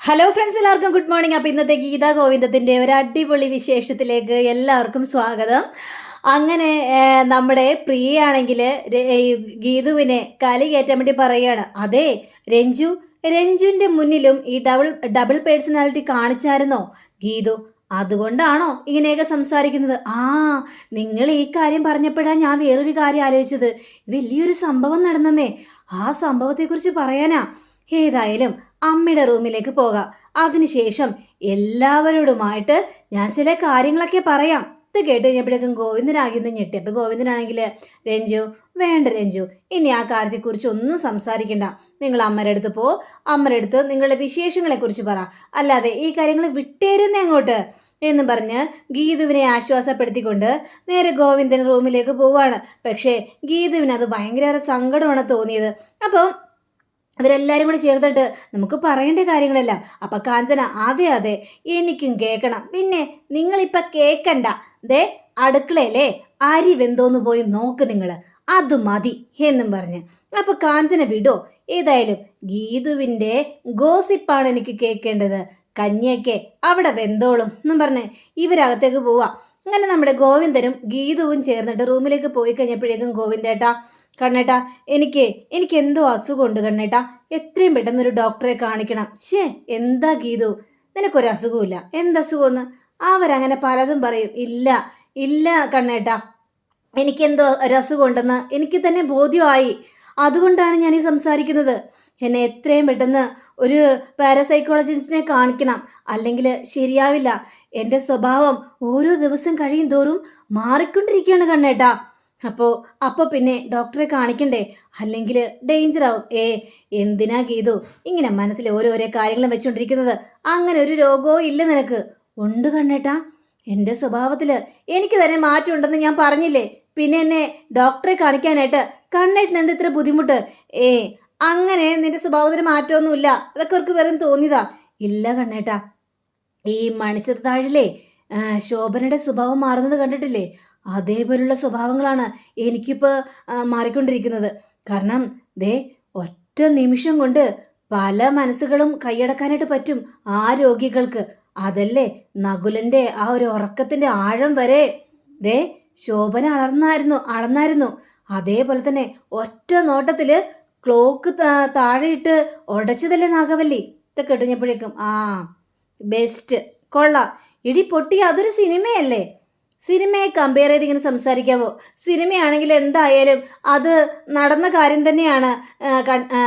Hello friends എല്ലാവർക്കും good morning അപ്പോൾ ഇന്നത്തെ ഗീതാ ഗോവിന്ദത്തിന്റെ ഒരു അടിപൊളി വിശേഷത്തിലേക്ക് എല്ലാവർക്കും സ്വാഗതം. അങ്ങനെ നമ്മുടെ പ്രിയയാണെങ്കിൽ ഗീതുവിനെ കലി കയറ്റാൻ വേണ്ടി പറയുകയാണ്. അതെ രഞ്ജു രഞ്ജുവിന്റെ മുന്നിലും ഈ ഡബിൾ ഡബിൾ പേഴ്സണാലിറ്റി കാണിച്ചായിരുന്നോ? ഗീതു അതുകൊണ്ടാണോ ഇങ്ങനെയൊക്കെ സംസാരിക്കുന്നത്? ആ നിങ്ങൾ ഈ കാര്യം പറഞ്ഞപ്പോഴാണ് ഞാൻ വേറൊരു കാര്യം ആലോചിച്ചത്. വലിയൊരു സംഭവം നടന്നെന്നേ. ആ സംഭവത്തെക്കുറിച്ച് പറയാനാ. ഏതായാലും അമ്മയുടെ റൂമിലേക്ക് പോകാം. അതിനുശേഷം എല്ലാവരോടുമായിട്ട് ഞാൻ ചില കാര്യങ്ങളൊക്കെ പറയാം. ഇത് കേട്ട് കഴിഞ്ഞപ്പോഴേക്കും ഗോവിന്ദനാകിന്ന് ഞെട്ടി. അപ്പോൾ ഗോവിന്ദനാണെങ്കിൽ രഞ്ജു വേണ്ട രഞ്ജു. ഇനി ആ കാര്യത്തെക്കുറിച്ച് ഒന്നും സംസാരിക്കണ്ട. നിങ്ങൾ അമ്മയുടെ അടുത്ത് പോ. അമ്മയുടെ അടുത്ത് നിങ്ങളുടെ വിശേഷങ്ങളെക്കുറിച്ച് പറ. അല്ലാതെ ഈ കാര്യങ്ങൾ വിട്ടേരുന്നേ അങ്ങോട്ട്. എന്നും പറഞ്ഞ് ഗീതുവിനെ ആശ്വാസപ്പെടുത്തിക്കൊണ്ട് നേരെ ഗോവിന്ദൻ റൂമിലേക്ക് പോവുകയാണ് പക്ഷേ ഗീതുവിന് അത് ഭയങ്കര സങ്കടമാണ് തോന്നിയത്. അപ്പോൾ അവരെല്ലാവരും കൂടി ചേർത്തിട്ട് നമുക്ക് പറയേണ്ട കാര്യങ്ങളെല്ലാം. അപ്പം കാഞ്ചന അതെ അതെ എനിക്കും കേൾക്കണം. പിന്നെ നിങ്ങളിപ്പം കേൾക്കണ്ട ദേ അടുക്കളയിലെ അരി വെന്തോന്ന് പോയി നോക്ക് നിങ്ങൾ അത് മതി എന്നും പറഞ്ഞ്. അപ്പോൾ കാഞ്ചന വിടോ. ഏതായാലും ഗീതുവിന്റെ ഗോസിപ്പാണ് എനിക്ക് കേൾക്കേണ്ടത് കഞ്ഞിയൊക്കെ അവിടെ വെന്തോളും എന്നും പറഞ്ഞ് ഇവരകത്തേക്ക് പോവാ. അങ്ങനെ നമ്മുടെ ഗോവിന്ദനും ഗീതവും ചേർന്നിട്ട് റൂമിലേക്ക് പോയി കഴിഞ്ഞപ്പോഴേക്കും ഗോവിന്ദേട്ടാ കണ്ണേട്ടാ എനിക്ക് എനിക്ക് എന്തോ അസുഖമുണ്ട് കണ്ണേട്ടാ. എത്രയും പെട്ടെന്ന് ഒരു ഡോക്ടറെ കാണിക്കണം. ഷേ എന്താ ഗീതു? നിനക്കൊരു അസുഖമില്ല എന്തസുഖമെന്ന് അവരങ്ങനെ പലതും പറയും. ഇല്ല ഇല്ല കണ്ണേട്ടാ. എനിക്കെന്തോ ഒരു അസുഖമുണ്ടെന്ന് എനിക്ക് തന്നെ ബോധ്യമായി. അതുകൊണ്ടാണ് ഞാൻ ഈ സംസാരിക്കുന്നത്. എന്നെ എത്രയും പെട്ടെന്ന് ഒരു പാരസൈക്കോളജിസ്റ്റിനെ കാണിക്കണം. അല്ലെങ്കിൽ ശരിയാവില്ല. എന്റെ സ്വഭാവം ഓരോ ദിവസം കഴിയും തോറും മാറിക്കൊണ്ടിരിക്കുകയാണ് കണ്ണേട്ടാ. അപ്പോൾ അപ്പോൾ പിന്നെ ഡോക്ടറെ കാണിക്കണ്ടേ? അല്ലെങ്കിൽ ഡേഞ്ചർ ആവും. ഏ എന്തിനാ ഗീതു? ഇങ്ങനെ മനസ്സിൽ ഓരോരോ കാര്യങ്ങളും വെച്ചുകൊണ്ടിരിക്കുന്നത് അങ്ങനെ ഒരു രോഗവും ഇല്ല നിനക്ക്. ഉണ്ട് കണ്ണേട്ടാ. എന്റെ സ്വഭാവത്തിൽ എനിക്ക് തന്നെ മാറ്റമുണ്ടെന്ന് ഞാൻ പറഞ്ഞില്ലേ? പിന്നെ എന്നെ ഡോക്ടറെ കാണിക്കാനായിട്ട് കണ്ണേട്ടിന് എന്ത് ഇത്ര ബുദ്ധിമുട്ട്? ഏ അങ്ങനെ നിന്റെ സ്വഭാവത്തിന് മാറ്റമൊന്നുമില്ല. അതൊക്കെ അവർക്ക് വെറും തോന്നിയതാ. ഇല്ല കണ്ണേട്ടാ. ഈ മണിച്ചിത്താഴിലെ ശോഭനയുടെ സ്വഭാവം മാറുന്നത് കണ്ടിട്ടില്ലേ? അതേപോലുള്ള സ്വഭാവങ്ങളാണ് എനിക്കിപ്പോൾ മാറിക്കൊണ്ടിരിക്കുന്നത്. കാരണം ദേ ഒറ്റ നിമിഷം കൊണ്ട് പല മനസ്സുകളും കൈയടക്കാനായിട്ട് പറ്റും ആ രോഗികൾക്ക്. അതല്ലേ നകുലന്റെ ആ ഒരു ഉറക്കത്തിന്റെ ആഴം വരെ. ദേ ശോഭന അളർന്നായിരുന്നു അളന്നായിരുന്നു. അതേപോലെ തന്നെ ഒറ്റ നോട്ടത്തിൽ ക്ലോക്ക് താഴെയിട്ട് ഉടച്ചതല്ലേ നാഗവല്ലി? ഇതൊക്കെ ഇട്ടഞ്ഞപ്പോഴേക്കും ആ. ബെസ്റ്റ് കൊള്ളാം. ഇടി പൊട്ടി അതൊരു സിനിമയല്ലേ? സിനിമയെ കമ്പയർ ചെയ്ത് ഇങ്ങനെ സംസാരിക്കാവോ? സിനിമയാണെങ്കിൽ എന്തായാലും അത് നടന്ന കാര്യം തന്നെയാണ്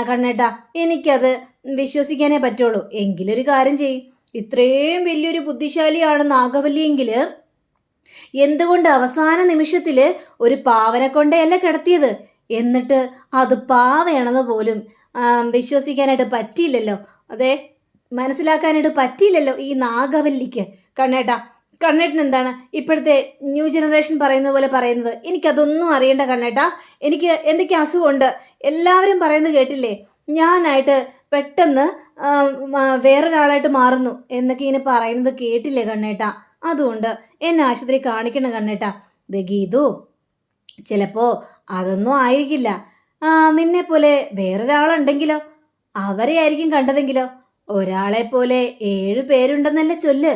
കണ്ണേട്ടാ. എനിക്കത് വിശ്വസിക്കാനേ പറ്റുള്ളൂ. എങ്കിലൊരു കാര്യം ചെയ്യും. ഇത്രയും വലിയൊരു ബുദ്ധിശാലിയാണ് നാഗവല്ലിയെങ്കിൽ എന്തുകൊണ്ട് അവസാന നിമിഷത്തിൽ ഒരു പാവനെ കൊണ്ടേയല്ല കിടത്തിയത്? എന്നിട്ട് അത് പാവയാണെന്ന് പോലും വിശ്വസിക്കാനായിട്ട് പറ്റിയില്ലല്ലോ. അതെ മനസ്സിലാക്കാനായിട്ട് പറ്റിയില്ലല്ലോ ഈ നാഗവല്ലിക്ക്. കണ്ണേട്ടാ കണ്ണേട്ടൻ എന്താണ് ഇപ്പോഴത്തെ ന്യൂ ജനറേഷൻ പറയുന്ന പോലെ പറയുന്നത്? എനിക്കതൊന്നും അറിയണ്ട കണ്ണേട്ടാ. എനിക്ക് എന്തൊക്കെ അസുഖമുണ്ട്? എല്ലാവരും പറയുന്നത് കേട്ടില്ലേ? ഞാനായിട്ട് പെട്ടെന്ന് വേറൊരാളായിട്ട് മാറുന്നു എന്നൊക്കെ ഇങ്ങനെ പറയുന്നത് കേട്ടില്ലേ കണ്ണേട്ടാ? അതുകൊണ്ട് എന്നെ ആശുപത്രി കാണിക്കണം കണ്ണേട്ടാ. ദേ ഗീതു ചിലപ്പോൾ അതൊന്നും ആയിരിക്കില്ല. നിന്നെ പോലെ വേറൊരാളുണ്ടെങ്കിലോ? അവരെ ആയിരിക്കും കണ്ടതെങ്കിലോ? ഒരാളെ പോലെ ഏഴു പേരുണ്ടെന്നല്ലേ ചൊല്ല്.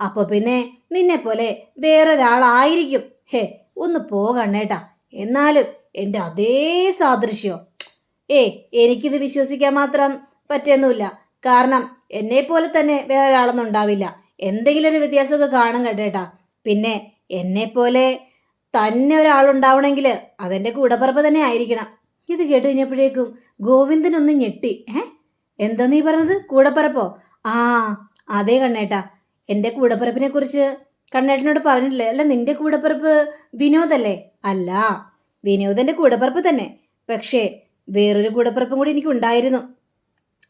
അപ്പോൾ പിന്നെ നിന്നെ പോലെ വേറൊരാളായിരിക്കും. ഹേ ഒന്ന് പോ കണ്ണേട്ടാ എന്നാലും എന്റെ അതേ സാദൃശ്യോ. ഏ എനിക്കിത് വിശ്വസിക്കാൻ മാത്രം പറ്റുന്നില്ല കാരണം എന്നെ പോലെ തന്നെ വേറെ ഒരാളൊന്നും ഉണ്ടാവില്ല. എന്തെങ്കിലും ഒരു വ്യത്യാസമൊക്കെ കാണും കേട്ടേട്ടാ പിന്നെ എന്നെ പോലെ തന്നെ ഒരാളുണ്ടാവണമെങ്കിൽ അതെന്റെ കൂടപ്പറപ്പ് തന്നെ ആയിരിക്കണം. ഇത് കേട്ട് കഴിഞ്ഞപ്പോഴേക്കും ഗോവിന്ദനൊന്ന് ഞെട്ടി. ഏ? എന്താ നീ പറഞ്ഞത്? കൂടപ്പറപ്പോ? ആ അതേ കണ്ണേട്ടാ. എന്റെ കൂടപ്പറപ്പിനെ കുറിച്ച് കണ്ണേട്ടനോട് പറഞ്ഞിട്ടില്ലേ? അല്ല നിന്റെ കൂടപ്പറപ്പ് വിനോദല്ലേ? അല്ല വിനോദന്റെ കൂടപ്പറപ്പ് തന്നെ. പക്ഷേ വേറൊരു കൂടപ്പറപ്പും കൂടി എനിക്ക് ഉണ്ടായിരുന്നു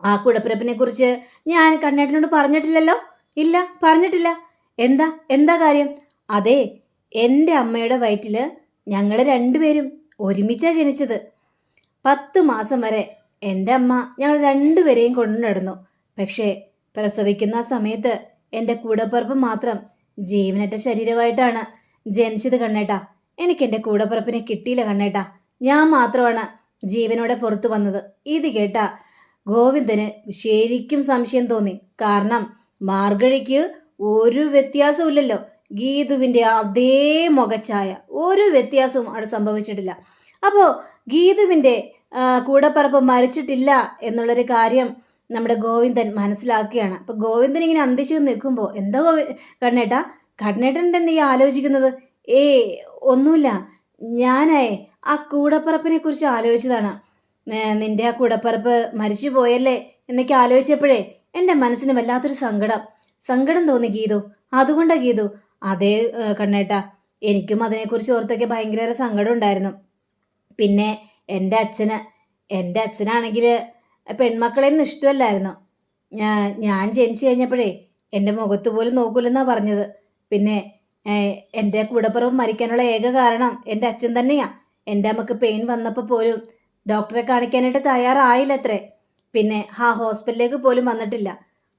ആ കൂടപ്പറപ്പിനെ കുറിച്ച് ഞാൻ കണ്ണേട്ടനോട് പറഞ്ഞിട്ടില്ലല്ലോ? ഇല്ല പറഞ്ഞിട്ടില്ല. എന്താ എന്താ കാര്യം? അതെ എന്റെ അമ്മയുടെ വയറ്റിൽ ഞങ്ങൾ രണ്ടുപേരും ഒരുമിച്ചാണ് ജനിച്ചത്. പത്ത് മാസം വരെ എന്റെ അമ്മ ഞങ്ങൾ രണ്ടുപേരെയും കൊണ്ടുനടന്നു പക്ഷേ പ്രസവിക്കുന്ന സമയത്ത് എന്റെ കൂടപ്പുറപ്പ് മാത്രം ജീവനറ്റ ശരീരമായിട്ടാണ്. ജനിച്ചത് കണ്ണേട്ടാ. എനിക്ക് എന്റെ കൂടപ്പുറപ്പിനെ കിട്ടിയില്ല കണ്ണേട്ടാ. ഞാൻ മാത്രമാണ് ജീവനോടെ പുറത്തു വന്നത്. ഇത് കേട്ട ഗോവിന്ദന് ശരിക്കും സംശയം തോന്നി. കാരണം മാർഗഴിക്ക് ഒരു വ്യത്യാസവും ഗീതുവിന്റെ അതേ മുഖച്ചായ ഒരു വ്യത്യാസവും അവിടെ സംഭവിച്ചിട്ടില്ല. അപ്പോൾ ഗീതുവിന്റെ കൂടപ്പറപ്പ് മരിച്ചിട്ടില്ല എന്നുള്ളൊരു കാര്യം നമ്മുടെ ഗോവിന്ദൻ മനസ്സിലാക്കുകയാണ്. അപ്പോൾ ഗോവിന്ദൻ ഇങ്ങനെ അന്തിച്ചു നിൽക്കുമ്പോൾ എന്താ ഗോവി കണ്ണേട്ടാ കണ്ണേട്ടന്റെ ഈ ആലോചിക്കുന്നത്? ഏ ഒന്നുമില്ല. ഞാനേ ആ കൂടപ്പറപ്പിനെ കുറിച്ച് ആലോചിച്ചതാണ്. നിന്റെ ആ കൂടപ്പറപ്പ് മരിച്ചു പോയല്ലേ എന്നൊക്കെ ആലോചിച്ചപ്പോഴേ എന്റെ മനസ്സിന് വല്ലാത്തൊരു സങ്കടം. സങ്കടം തോന്നി ഗീതു. അതുകൊണ്ടാണ് ഗീതു. അതേ കണ്ണേട്ട എനിക്കും അതിനെക്കുറിച്ച് ഓർത്തൊക്കെ ഭയങ്കര സങ്കടം ഉണ്ടായിരുന്നു. പിന്നെ എന്റെ അച്ഛന് എന്റെ അച്ഛനാണെങ്കിൽ പെൺമക്കളെയൊന്നും ഇഷ്ടമല്ലായിരുന്നു. ഞാൻ ജനിച്ചു കഴിഞ്ഞപ്പോഴേ എന്റെ മുഖത്ത് പോലും നോക്കൂലെന്നാണ് പറഞ്ഞത്. പിന്നെ എന്റെ കൂടപ്പുറം മരിക്കാനുള്ള ഏക കാരണം എന്റെ അച്ഛൻ തന്നെയാണ് എന്റെ അമ്മയ്ക്ക് പെയിൻ വന്നപ്പോൾ പോലും ഡോക്ടറെ കാണിക്കാനായിട്ട് തയ്യാറായില്ലത്രേ. പിന്നെ ആ ഹോസ്പിറ്റലിലേക്ക് പോലും വന്നിട്ടില്ല.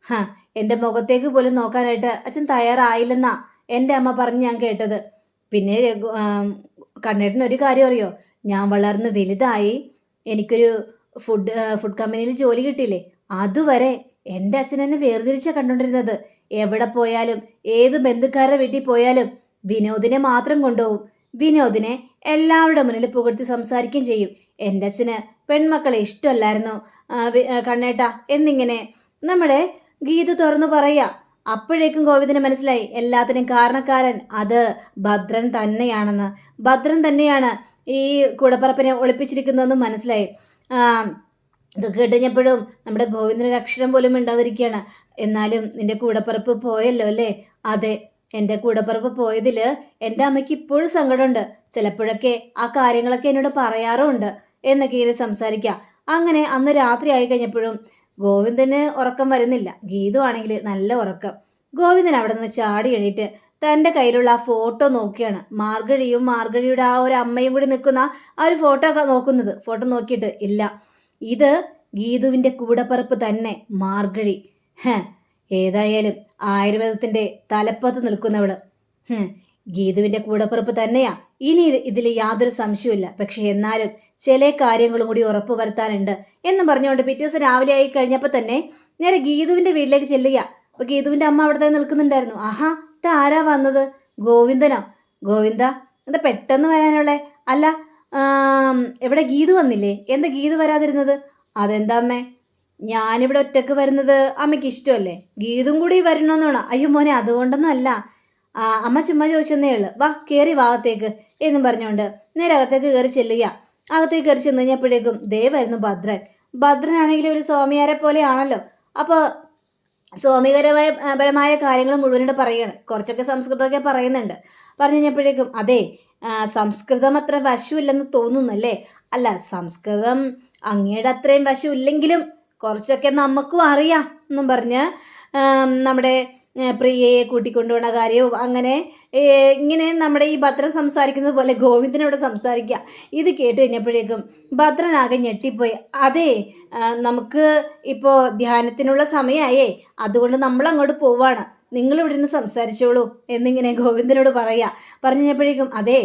ഹാ എന്റെ മുഖത്തേക്ക് പോലും നോക്കാനായിട്ട് അച്ഛൻ തയ്യാറായില്ലെന്നാ എന്റെ അമ്മ പറഞ്ഞ് ഞാൻ കേട്ടത്. പിന്നെ കണ്ണേട്ടന് ഒരു കാര്യം അറിയോ? ഞാൻ വളർന്ന് വലുതായി എനിക്കൊരു ഫുഡ് ഫുഡ് കമ്പനിയിൽ ജോലി കിട്ടിയില്ലേ? അതുവരെ എന്റെ അച്ഛൻ എന്നെ വേർതിരിച്ചാണ് കണ്ടുകൊണ്ടിരുന്നത്. എവിടെ പോയാലും ഏത് ബന്ധുക്കാരുടെ വീട്ടിൽ പോയാലും വിനോദിനെ മാത്രം കൊണ്ടുപോകും. വിനോദിനെ എല്ലാവരുടെ മുന്നിൽ പുകഴ്ത്തി സംസാരിക്കുകയും ചെയ്യും. എന്റെ അച്ഛന് പെൺമക്കളെ ഇഷ്ടമല്ലായിരുന്നു കണ്ണേട്ട എന്നിങ്ങനെ നമ്മുടെ ഗീത തുറന്നു പറയുക. അപ്പോഴേക്കും ഗോവിന്ദന് മനസ്സിലായി എല്ലാത്തിനും കാരണക്കാരൻ അത് ഭദ്രൻ തന്നെയാണെന്ന്. ഭദ്രൻ തന്നെയാണ് ഈ കൂടപ്പറപ്പിനെ ഒളിപ്പിച്ചിരിക്കുന്നതെന്ന് മനസ്സിലായി. ഇത് കേട്ടുകഴിഞ്ഞപ്പോഴും നമ്മുടെ ഗോവിന്ദനൊരു അക്ഷരം പോലും ഉണ്ടാതിരിക്കുകയാണ് എന്നാലും നിന്റെ കൂടപ്പറപ്പ് പോയല്ലോ അല്ലേ? അതെ എന്റെ കൂടപ്പറപ്പ് പോയതിൽ എന്റെ അമ്മയ്ക്ക് ഇപ്പോഴും സങ്കടമുണ്ട്. ചിലപ്പോഴൊക്കെ ആ കാര്യങ്ങളൊക്കെ എന്നോട് പറയാറുമുണ്ട് എന്നൊക്കെ ഇങ്ങനെ സംസാരിക്കാം. അങ്ങനെ അന്ന് രാത്രി ആയി കഴിഞ്ഞപ്പോഴും ഗോവിന്ദന് ഉറക്കം വരുന്നില്ല. ഗീതു ആണെങ്കിൽ നല്ല ഉറക്കം. ഗോവിന്ദൻ അവിടെ നിന്ന് ചാടി എണീറ്റ് തന്റെ കയ്യിലുള്ള ആ ഫോട്ടോ നോക്കിയാണ്. മാർഗഴിയും മാർഗഴിയുടെ ആ ഒരു അമ്മയും കൂടി നിൽക്കുന്ന ആ ഒരു ഫോട്ടോ ഒക്കെ നോക്കുന്നത്. ഫോട്ടോ നോക്കിയിട്ട് ഇല്ല. ഇത് ഗീതുവിന്റെ കൂടപ്പറപ്പ് തന്നെ മാർഗഴി. ഏതായാലും ആയുർവേദത്തിന്റെ തലപ്പത്ത് നിൽക്കുന്നവൾ. ഗീതുവിന്റെ കൂടപ്പുറപ്പ് തന്നെയാ. ഇനി ഇതിൽ യാതൊരു സംശയമില്ല പക്ഷെ എന്നാലും ചില കാര്യങ്ങളും കൂടി ഉറപ്പ് വരുത്താനുണ്ട് എന്ന് പറഞ്ഞുകൊണ്ട് പിറ്റേ ദിവസം രാവിലെ ആയി കഴിഞ്ഞപ്പോൾ തന്നെ നേരെ ഗീതുവിന്റെ വീട്ടിലേക്ക് ചെല്ലുക അപ്പോൾ ഗീതുവിന്റെ അമ്മ അവിടെ തന്നെ നിൽക്കുന്നുണ്ടായിരുന്നു. ആഹാ ആരാ വന്നത്? ഗോവിന്ദനോ? ഗോവിന്ദ എന്താ പെട്ടെന്ന് വരാനുള്ളേ? അല്ല എവിടെ ഗീതു വന്നില്ലേ? എന്താ ഗീതു വരാതിരുന്നത്? അതെന്താ അമ്മേ? ഞാനിവിടെ ഒറ്റയ്ക്ക് വരുന്നത് അമ്മയ്ക്ക് ഇഷ്ടമല്ലേ? ഗീതും കൂടി വരണമെന്നാണ്. അയ്യോ മോനെ അതുകൊണ്ടൊന്നും അല്ല. അമ്മ ചുമ്മാ ചോദിച്ചെന്നേ ഉള്ളു. വാ കയറി ഭാഗത്തേക്ക് എന്നും പറഞ്ഞുകൊണ്ട്. നേരെ അകത്തേക്ക് കയറി ചെല്ലുക. അകത്തേക്ക് കയറി ചെന്ന് കഴിഞ്ഞപ്പോഴേക്കും ദേവായിരുന്നു ഭദ്രൻ. ഭദ്രനാണെങ്കിൽ ഒരു സ്വാമിയാരെ പോലെയാണല്ലോ. അപ്പോൾ സ്വാമികരമായ പരമായ കാര്യങ്ങൾ മുഴുവനോട് പറയുകയാണ് കുറച്ചൊക്കെ സംസ്കൃതമൊക്കെ പറയുന്നുണ്ട്. പറഞ്ഞു കഴിഞ്ഞപ്പോഴേക്കും അതെ സംസ്കൃതം അത്ര വശമില്ലെന്ന് തോന്നുന്നല്ലേ? അല്ല സംസ്കൃതം അങ്ങയുടെ അത്രയും വശമില്ലെങ്കിലും കുറച്ചൊക്കെ നമുക്കും അറിയാം എന്നും പറഞ്ഞ് നമ്മുടെ പ്രിയയെ കൂട്ടിക്കൊണ്ടുപോകുന്ന കാര്യവും അങ്ങനെ ഇങ്ങനെ നമ്മുടെ ഈ ഭദ്രൻ സംസാരിക്കുന്നത് പോലെ ഗോവിന്ദനോട് സംസാരിക്കുക ഇത് കേട്ട് കഴിഞ്ഞപ്പോഴേക്കും ഭദ്രനാകെ ഞെട്ടിപ്പോയി. അതെ നമുക്ക് ഇപ്പോൾ ധ്യാനത്തിനുള്ള സമയമായേ അതുകൊണ്ട് നമ്മൾ അങ്ങോട്ട് പോവാണ്. നിങ്ങൾ ഇവിടെ നിന്ന് സംസാരിച്ചോളൂ എന്നിങ്ങനെ ഗോവിന്ദനോട് പറയുക പറഞ്ഞു കഴിഞ്ഞപ്പോഴേക്കും അതെ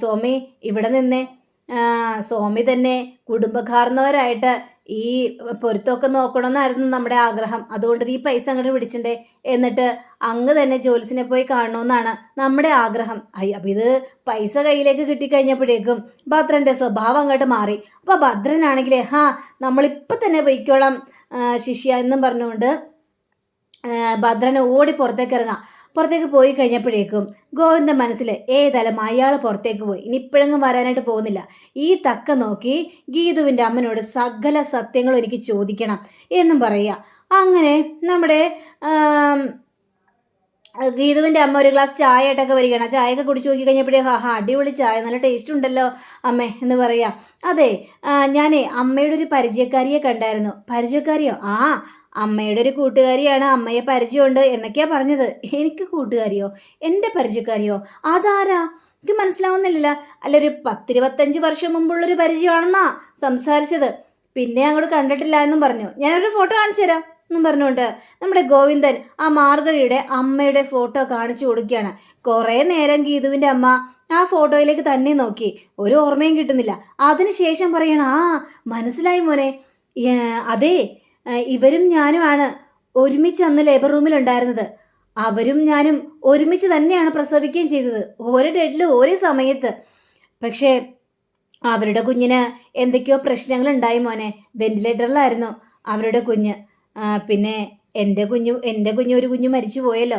സ്വാമി ഇവിടെ നിന്നേ സ്വാമി തന്നെ കുടുംബക്കാർന്നവരായിട്ട് ഈ പൊരുത്തമൊക്കെ നോക്കണമെന്നായിരുന്നു നമ്മുടെ ആഗ്രഹം. അതുകൊണ്ട് ഈ പൈസ അങ്ങോട്ട് പിടിച്ചിട്ടേ എന്നിട്ട് അങ്ങ് തന്നെ ജോലിസിനെ പോയി കാണണമെന്നാണ് നമ്മുടെ ആഗ്രഹം. അപ്പം ഇത് പൈസ കയ്യിലേക്ക് കിട്ടിക്കഴിഞ്ഞപ്പോഴേക്കും ഭദ്രന്റെ സ്വഭാവം അങ്ങോട്ട് മാറി. അപ്പോൾ ഭദ്രനാണെങ്കിലേ ഹാ നമ്മളിപ്പോൾ തന്നെ പൊയ്ക്കോളാം ശിഷ്യ എന്നും പറഞ്ഞുകൊണ്ട് ഭദ്രനെ ഓടി പുറത്തേക്ക് ഇറങ്ങാം പുറത്തേക്ക് പോയി കഴിഞ്ഞപ്പോഴേക്കും ഗോവിന്ദ മനസ്സിൽ ഏതായാലും അയാൾ പുറത്തേക്ക് പോയി. ഇനി ഇപ്പോഴെങ്ങും വരാനായിട്ട് പോകുന്നില്ല. ഈ തക്ക നോക്കി ഗീതുവിന്റെ അമ്മനോട് സകല സത്യങ്ങളും എനിക്ക് ചോദിക്കണം എന്നും പറയുക. അങ്ങനെ നമ്മുടെ ഗീതുവിന്റെ അമ്മ ഒരു ഗ്ലാസ് ചായ ആയിട്ടൊക്കെ വരികയാണ്. ചായയൊക്കെ കുടിച്ച് നോക്കി കഴിഞ്ഞപ്പോഴേ ഹാ അടിപൊളി ചായ നല്ല ടേസ്റ്റ് ഉണ്ടല്ലോ അമ്മേ എന്ന് പറയാം അതെ ഞാനേ അമ്മയുടെ ഒരു പരിചയക്കാരിയെ കണ്ടായിരുന്നു. പരിചയക്കാരിയോ? ആ അമ്മയുടെ ഒരു കൂട്ടുകാരിയാണ് അമ്മയെ പരിചയമുണ്ട് എന്നൊക്കെയാ പറഞ്ഞത്. എനിക്ക് കൂട്ടുകാരിയോ? എന്റെ പരിചയക്കാരിയോ? അതാരാ? എനിക്ക് മനസ്സിലാവുന്നില്ല അല്ല ഒരു പത്തിരുപത്തഞ്ച് വർഷം മുമ്പുള്ളൊരു പരിചയമാണെന്നാ സംസാരിച്ചത്. പിന്നെ അങ്ങോട്ട് കണ്ടിട്ടില്ല എന്നും പറഞ്ഞു. ഞാനൊരു ഫോട്ടോ കാണിച്ചു തരാം എന്നും പറഞ്ഞുകൊണ്ട് നമ്മുടെ ഗോവിന്ദൻ ആ മാർഗഴിയുടെ അമ്മയുടെ ഫോട്ടോ കാണിച്ചു കൊടുക്കുകയാണ്. കുറേ നേരം ഗീതുവിന്റെ അമ്മ ആ ഫോട്ടോയിലേക്ക് തന്നെ നോക്കി. ഒരു ഓർമ്മയും കിട്ടുന്നില്ല. അതിനുശേഷം പറയണം ആ മനസ്സിലായി മോനെ. അതേ ഇവരും ഞാനുമാണ് ഒരുമിച്ച് അന്ന് ലേബർ റൂമിൽ ഉണ്ടായിരുന്നത്. അവരും ഞാനും ഒരുമിച്ച് തന്നെയാണ് പ്രസവിക്കുകയും ചെയ്തത്. ഓരോ ഡേറ്റിൽ ഒരേ സമയത്ത്. പക്ഷേ അവരുടെ കുഞ്ഞിന് എന്തൊക്കെയോ പ്രശ്നങ്ങളുണ്ടായി മോനെ. വെന്റിലേറ്ററിലായിരുന്നു അവരുടെ കുഞ്ഞ്. പിന്നെ എന്റെ കുഞ്ഞു എന്റെ കുഞ്ഞു ഒരു കുഞ്ഞു മരിച്ചു പോയല്ലോ.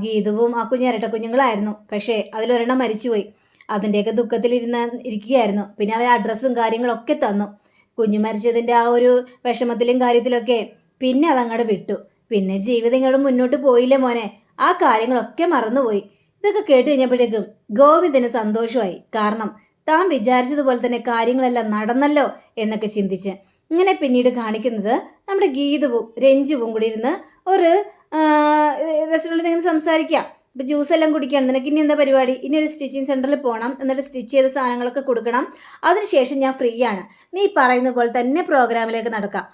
ഗീതുവും ആ കുഞ്ഞ് ഇരട്ട കുഞ്ഞുങ്ങളായിരുന്നു. പക്ഷേ അതിലൊരെണ്ണം മരിച്ചുപോയി. അതിന്റെയൊക്കെ ദുഃഖത്തിലിരുന്ന് ഇരിക്കുകയായിരുന്നു. പിന്നെ അവർ അഡ്രസ്സും കാര്യങ്ങളൊക്കെ തന്നു. കുഞ്ഞു മരിച്ചതിന്റെ ആ ഒരു വിഷമത്തിലും കാര്യത്തിലൊക്കെ പിന്നെ അതങ്ങോട്ട് വിട്ടു. പിന്നെ ജീവിതം ഇങ്ങോട്ട് മുന്നോട്ട് പോയില്ലേ മോനെ? ആ കാര്യങ്ങളൊക്കെ മറന്നുപോയി. ഇതൊക്കെ കേട്ട് കഴിഞ്ഞപ്പോഴേക്കും ഗോവിന്ദന് സന്തോഷമായി. കാരണം താൻ വിചാരിച്ചതുപോലെ തന്നെ കാര്യങ്ങളെല്ലാം നടന്നല്ലോ എന്നൊക്കെ ചിന്തിച്ച്. ഇങ്ങനെ പിന്നീട് കാണിക്കുന്നത് നമ്മുടെ ഗീതവും രഞ്ജുവും കൂടി ഇരുന്ന് ഒരു റെസ്റ്റോറന്റിൽ നിങ്ങൾ സംസാരിക്കാം. ഇപ്പം ജ്യൂസ് എല്ലാം കുടിക്കണം. നിനക്ക് ഇനി എന്താ പരിപാടി? ഇനി ഒരു സ്റ്റിച്ചിങ് സെന്ററിൽ പോകണം എന്നിട്ട് സ്റ്റിച്ച് ചെയ്ത സാധനങ്ങളൊക്കെ കൊടുക്കണം. അതിനുശേഷം ഞാൻ ഫ്രീ ആണ്. നീ പറയുന്ന പോലെ തന്നെ പ്രോഗ്രാമിലേക്ക് നടക്കാം.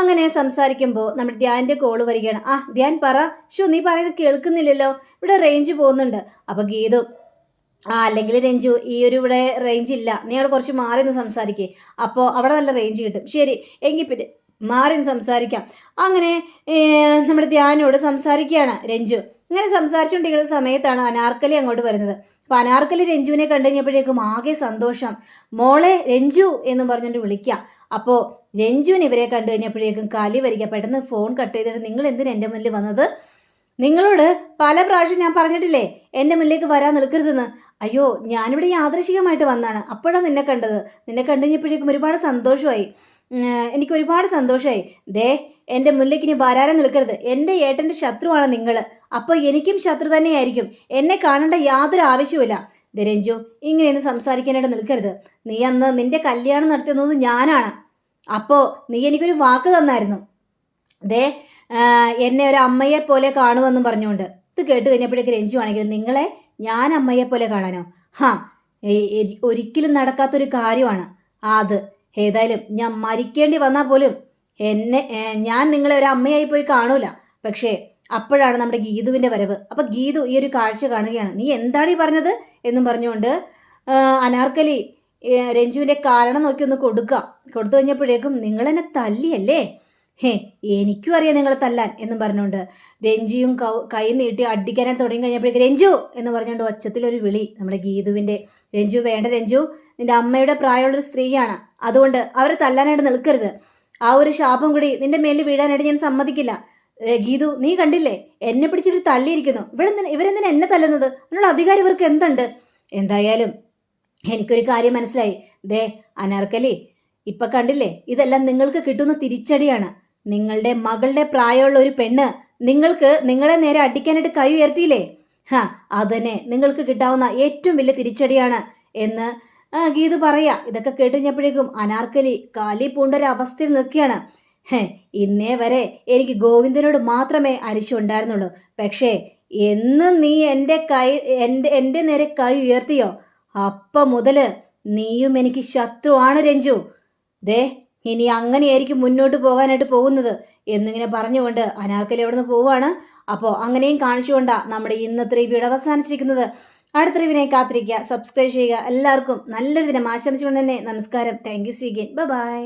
അങ്ങനെ സംസാരിക്കുമ്പോൾ നമ്മുടെ ധ്യാന്റെ കോൾ വരികയാണ്. ആ ധ്യാൻ പറ. ഷോ നീ പറയുന്നത് കേൾക്കുന്നില്ലല്ലോ. ഇവിടെ റേഞ്ച് പോകുന്നുണ്ട്. അപ്പോൾ ഗീതു ആ അല്ലെങ്കിൽ രഞ്ജു ഈ ഒരു ഇവിടെ റേഞ്ച് ഇല്ല. നീ അവിടെ കുറച്ച് മാറി നിന്ന് സംസാരിക്കേ. അപ്പോൾ അവിടെ നല്ല റേഞ്ച് കിട്ടും. ശരി എങ്കിൽ പിന്നെ മാറി നിന്ന് സംസാരിക്കാം. അങ്ങനെ നമ്മുടെ ധ്യാനോട് സംസാരിക്കുകയാണ് രഞ്ജു. ഇങ്ങനെ സംസാരിച്ചുകൊണ്ടിരിക്കുന്ന സമയത്താണ് അനാർക്കലി അങ്ങോട്ട് വരുന്നത്. അപ്പോൾ അനാർക്കലി രഞ്ജുവിനെ കണ്ടു കഴിഞ്ഞപ്പോഴേക്കും ആകെ സന്തോഷം. മോളെ രഞ്ജു എന്ന് പറഞ്ഞുകൊണ്ട് വിളിക്കാം. അപ്പോൾ രഞ്ജുവിന് ഇവരെ കണ്ടു കഴിഞ്ഞപ്പോഴേക്കും കലി വരിക പെട്ടെന്ന് ഫോൺ കട്ട് ചെയ്തിട്ട് നിങ്ങൾ എന്തിനാണ് എന്റെ മുന്നിൽ വന്നത്? നിങ്ങളോട് പല പ്രാവശ്യം ഞാൻ പറഞ്ഞിട്ടില്ലേ എന്റെ മുന്നിലേക്ക് വരാൻ നിൽക്കരുതെന്ന്? അയ്യോ ഞാനിവിടെ യാദൃശികമായിട്ട് വന്നാണ് അപ്പോഴാണ് നിന്നെ കണ്ടത്. നിന്നെ കണ്ടു കഴിഞ്ഞപ്പോഴേക്കും ഒരുപാട് സന്തോഷമായി. എനിക്ക് ഒരുപാട് സന്തോഷമായി ദേ എന്റെ മുന്നിലേക്ക് ഇനി നിൽക്കരുത്. എന്റെ ഏട്ടന്റെ ശത്രുവാണ് നിങ്ങൾ അപ്പോൾ എനിക്കും ശത്രു തന്നെയായിരിക്കും. എന്നെ കാണേണ്ട യാതൊരു ആവശ്യവുമില്ല. ദരഞ്ജു രഞ്ജു ഇങ്ങനെയൊന്നും സംസാരിക്കാനായിട്ട് നിൽക്കരുത്. നീ അന്ന് നിന്റെ കല്യാണം നടത്തുന്നത് ഞാനാണ്. അപ്പോൾ നീ എനിക്കൊരു വാക്ക് തന്നായിരുന്നു. ദേ എന്നെ ഒരു അമ്മയെ പോലെ കാണുമെന്നും പറഞ്ഞുകൊണ്ട്. ഇത് കേട്ട് കഴിഞ്ഞപ്പോഴേക്ക് രഞ്ജു ആണെങ്കിൽ നിങ്ങളെ ഞാൻ അമ്മയെ പോലെ കാണാനോ? ഹാ ഒരിക്കലും നടക്കാത്തൊരു കാര്യമാണ്. അത്. ഏതായാലും ഞാൻ മരിക്കേണ്ടി വന്നാൽ പോലും എന്നെ ഞാൻ നിങ്ങളെ ഒരു അമ്മയായി പോയി കാണൂല. പക്ഷേ അപ്പോഴാണ് നമ്മുടെ ഗീതുവിന്റെ വരവ്. അപ്പോൾ ഗീതു ഈ ഒരു കാഴ്ച കാണുകയാണ്. നീ എന്താണ് ഈ പറഞ്ഞത് എന്നും പറഞ്ഞുകൊണ്ട് അനാർക്കലി രഞ്ജുവിന്റെ കാരണം നോക്കി ഒന്ന് കൊടുക്കുക. കൊടുത്തു കഴിഞ്ഞപ്പോഴേക്കും നിങ്ങളെന്നെ തല്ലിയല്ലേ? ഹേ എനിക്കും അറിയാം നിങ്ങളെ തല്ലാൻ എന്നും പറഞ്ഞുകൊണ്ട്. രഞ്ജിയും കൗ നീട്ടി അടിക്കാനായിട്ട് തുടങ്ങി കഴിഞ്ഞപ്പോഴേക്ക് രഞ്ജു എന്ന് പറഞ്ഞുകൊണ്ട് ഒച്ചത്തിലൊരു വിളി നമ്മുടെ ഗീതുവിന്റെ രഞ്ജു വേണ്ട രഞ്ജു നിന്റെ അമ്മയുടെ പ്രായമുള്ളൊരു സ്ത്രീയാണ്. അതുകൊണ്ട് അവരെ തല്ലാനായിട്ട് നിൽക്കരുത്. ആ ഒരു ശാപം കൂടി നിന്റെ മേലിൽ വീഴാനായിട്ട് ഞാൻ സമ്മതിക്കില്ല. ഗീതു നീ കണ്ടില്ലേ? എന്നെ പിടിച്ച് ഇവർ തല്ലിയിരിക്കുന്നു ഇവിടെ ഇവരെന്തിനാ എന്നെ തല്ലുന്നത്? എന്നുള്ള അധികാരം ഇവർക്ക് എന്തുണ്ട്? എന്തായാലും എനിക്കൊരു കാര്യം മനസ്സിലായി. ദേ അനാർക്കലി ഇപ്പൊ കണ്ടില്ലേ? ഇതെല്ലാം നിങ്ങൾക്ക് കിട്ടുന്ന തിരിച്ചടിയാണ്. നിങ്ങളുടെ മകളുടെ പ്രായമുള്ള ഒരു പെണ്ണ് നിങ്ങൾക്ക് നിങ്ങളെ നേരെ അടിക്കാനായിട്ട് കൈ ഉയർത്തിയില്ലേ? ഹാ അതന്നെ. നിങ്ങൾക്ക് കിട്ടാവുന്ന ഏറ്റവും വലിയ തിരിച്ചടിയാണ് എന്ന് ഗീതു പറയാ. ഇതൊക്കെ കേട്ടുകഴിഞ്ഞപ്പോഴേക്കും അനാർക്കലി കാലി പൂണ്ടൊരു അവസ്ഥയിൽ നിൽക്കുകയാണ്. ഹേ ഇന്നേ വരെ എനിക്ക് ഗോവിന്ദനോട് മാത്രമേ അരിശുണ്ടായിരുന്നുള്ളൂ പക്ഷേ എന്ന് നീ എന്റെ കൈ എന്റെ എന്റെ നേരെ കൈ ഉയർത്തിയോ? അപ്പം മുതൽ നീയും എനിക്ക് ശത്രുവാണ് രഞ്ജു. ദേ ഇനി അങ്ങനെയായിരിക്കും മുന്നോട്ട് പോകാനായിട്ട് പോകുന്നത് എന്നിങ്ങനെ പറഞ്ഞുകൊണ്ട് അനാർക്കലി അവിടെ നിന്ന് പോവുകയാണ് അപ്പോൾ അങ്ങനെയും കാണിച്ചുകൊണ്ടാ നമ്മുടെ ഇന്നത്തെ റിവ്യൂടെ അവസാനിച്ചിരിക്കുന്നത്. അടുത്ത റിവിനെ കാത്തിരിക്കുക സബ്സ്ക്രൈബ് ചെയ്യുക. എല്ലാവർക്കും നല്ലൊരു ദിനം ആശംസിച്ചുകൊണ്ട് തന്നെ നമസ്കാരം. Thank you സീഗൻ by